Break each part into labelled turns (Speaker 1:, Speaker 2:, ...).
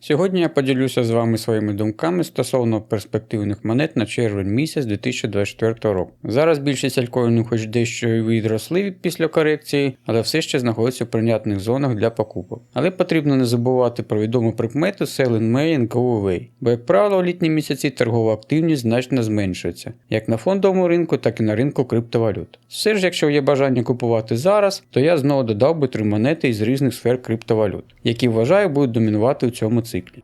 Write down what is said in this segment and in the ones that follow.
Speaker 1: Сьогодні я поділюся з вами своїми думками стосовно перспективних монет на червень місяць 2024 року. Зараз більшість альткоїнів хоч дещо і відросли після корекції, але все ще знаходяться в прийнятних зонах для покупок. Але потрібно не забувати про відому прикмету Sell in May and Go Away, бо, як правило, у літні місяці торгова активність значно зменшується, як на фондовому ринку, так і на ринку криптовалют. Все ж, якщо є бажання купувати зараз, то я знову додав би три монети із різних сфер криптовалют, які вважаю будуть домінувати у цьому циклі.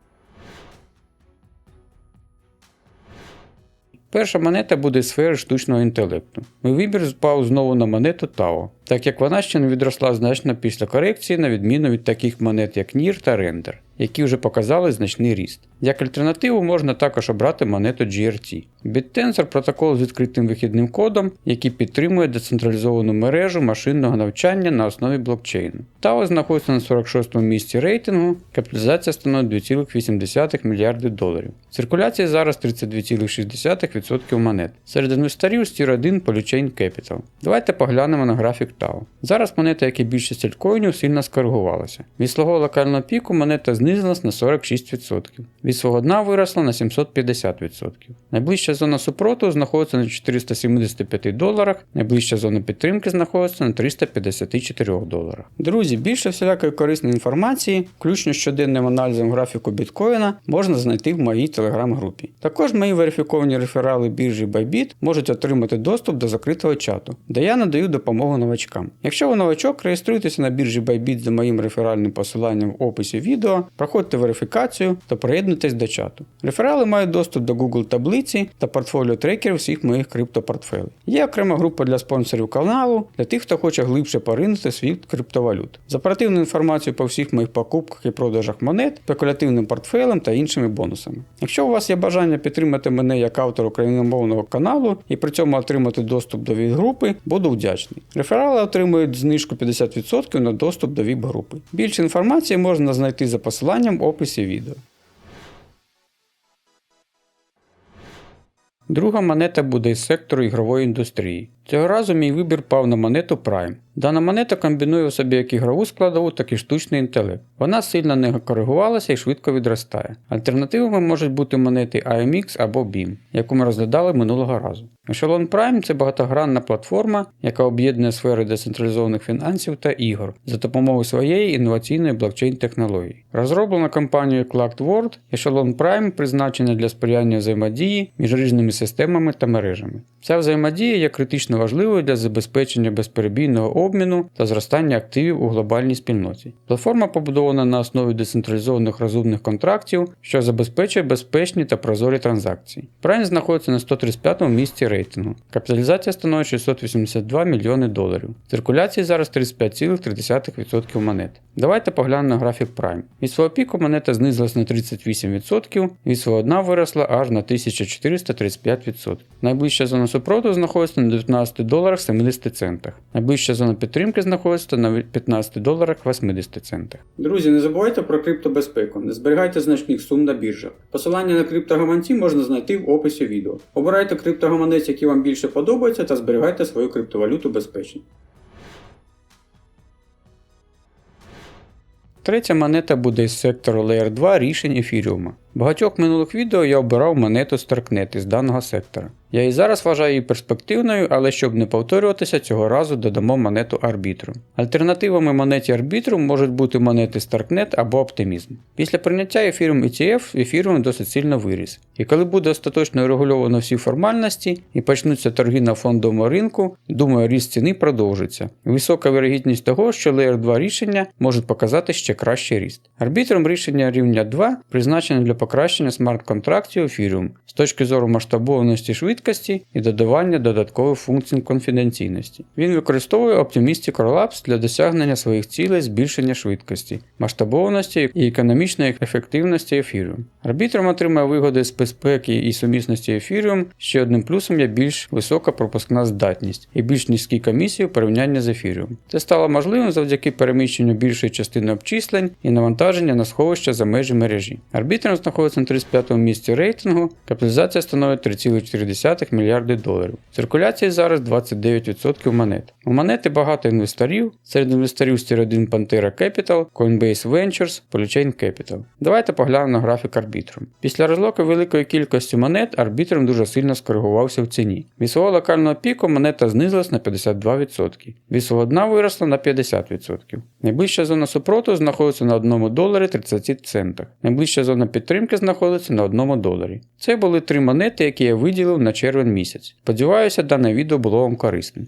Speaker 1: Перша монета буде з сфери штучного інтелекту. Мій вибір впав знову на монету TAO, так як вона ще не відросла значно після корекції, на відміну від таких монет, як NIR та Render, які вже показали значний ріст. Як альтернативу можна також обрати монету GRT. BitTensor протокол з відкритим вихідним кодом, який підтримує децентралізовану мережу машинного навчання на основі блокчейну. TAO знаходиться на 46 му місці рейтингу, капіталізація становить 2,8 мільярди доларів. Циркуляція зараз 32,6% монет. Серед інвесторів стір 1 Polychain Capital. Давайте поглянемо на графік TAO. Зараз монета, як і більшість альткоїнів, сильно скоригувалася. Від свого локального піку монета знизилась на 46%. Від свого дна виросла на 750%. Найближча зона супроту знаходиться на 475 доларах, найближча зона підтримки знаходиться на 354 доларах. Друзі, більше всілякої корисної інформації, включно з щоденним аналізом графіку біткоїна, можна знайти в моїй телеграм-групі. Також мої верифіковані реферали біржі Bybit можуть отримати доступ до закритого чату, де я надаю допомогу новачкам. Якщо ви новачок, реєструйтеся на біржі Bybit за моїм реферальним посиланням в описі відео, проходьте верифікацію та приєднуйтесь до чату. Реферали мають доступ до Google таблиці та портфоліо трекерів всіх моїх криптопортфелей. Є окрема група для спонсорів каналу, для тих, хто хоче глибше поринути світ криптовалют. З оперативною інформацією по всіх моїх покупках і продажах монет, спекулятивним портфелем та іншими бонусами. Якщо у вас є бажання підтримати мене як автор україномовного каналу і при цьому отримати доступ до ВІП-групи, буду вдячний. Реферали отримують знижку 50% на доступ до ВІП-групи. Більше інформації можна знайти за посиланням в описі відео. Друга монета буде із сектору ігрової індустрії. Цього разу мій вибір пав на монету Prime. Дана монета комбінує в собі як ігрову складову, так і штучний інтелект. Вона сильно не коригувалася і швидко відростає. Альтернативами можуть бути монети AMX або BIM, яку ми розглядали минулого разу. Echelon Prime це багатогранна платформа, яка об'єднує сфери децентралізованих фінансів та ігор за допомогою своєї інноваційної блокчейн-технології. Розроблена компанією Clocked World, Echelon Prime призначена для сприяння взаємодії між різними системами та мережами. Ця взаємодія є критично важливою для забезпечення безперебійного обміну та зростання активів у глобальній спільноті. Платформа побудована на основі децентралізованих розумних контрактів, що забезпечує безпечні та прозорі транзакції. Prime знаходиться на 135 му місці рейтингу. Капіталізація становить 682 мільйони доларів. Циркуляції зараз 35,3% монет. Давайте поглянемо на графік Prime. Від свого піку монета знизилась на 38%, від свого дна виросла аж на 1435%. Найближча зона супроту знаходиться на 19 доларах 70 центах. Найближча зона підтримки знаходиться на 15 доларах 80 центах. Друзі, не забувайте про криптобезпеку, не зберігайте значних сум на біржах. Посилання на криптогаманці можна знайти в описі відео. Обирайте криптогаманець, який вам більше подобається, та зберігайте свою криптовалюту безпечно. Третя монета буде із сектору Layer 2 рішень ефіріума. Багатьох минулих відео я обирав монету Starknet із даного сектора. Я і зараз вважаю її перспективною, але щоб не повторюватися, цього разу додамо монету Arbitrum. Альтернативами монеті Arbitrum можуть бути монети Starknet або Optimism. Після прийняття Ethereum ETF Ethereum досить сильно виріс. І коли буде остаточно регульовано всі формальності і почнуться торги на фондовому ринку, думаю, ріст ціни продовжиться. Висока вірогідність того, що Layer 2 рішення можуть показати ще кращий ріст. Arbitrum рішення рівня 2 призначене для покращення смарт-контрактів Ethereum з точки зору масштабованості швидкості і додавання додаткових функцій конфіденційності. Він використовує Optimistic Rollups для досягнення своїх цілей збільшення швидкості, масштабованості і економічної ефективності Ethereum. Arbitrum отримає вигоди з безпеки і сумісності Ethereum. Ще одним плюсом є більш висока пропускна здатність і більш низькі комісії у порівнянні з Ethereum. Це стало можливим завдяки переміщенню більшої частини обчислень і навантаження на сховища за межі мережі. Arbitrum знаходиться на 35 му місці рейтингу, капіталізація становить 3,4 мільярди доларів. В циркуляції зараз 29% монет. У монети багато інвесторів, серед інвесторів Steradin Pantera Capital, Coinbase Ventures, Polychain Capital. Давайте поглянемо на графік арбітрум. Після розлоку великої кількості монет арбітрум дуже сильно скоригувався в ціні. Від свого локального піку монета знизилась на 52%. Від свого дна виросла на 50%. Найближча зона супроту знаходиться на 1 доларі 30 центах. Найближча зона підтримки знаходиться на 1 доларі. Це були три монети, які я виділив на червень місяць. Сподіваюся, дане відео було вам корисним.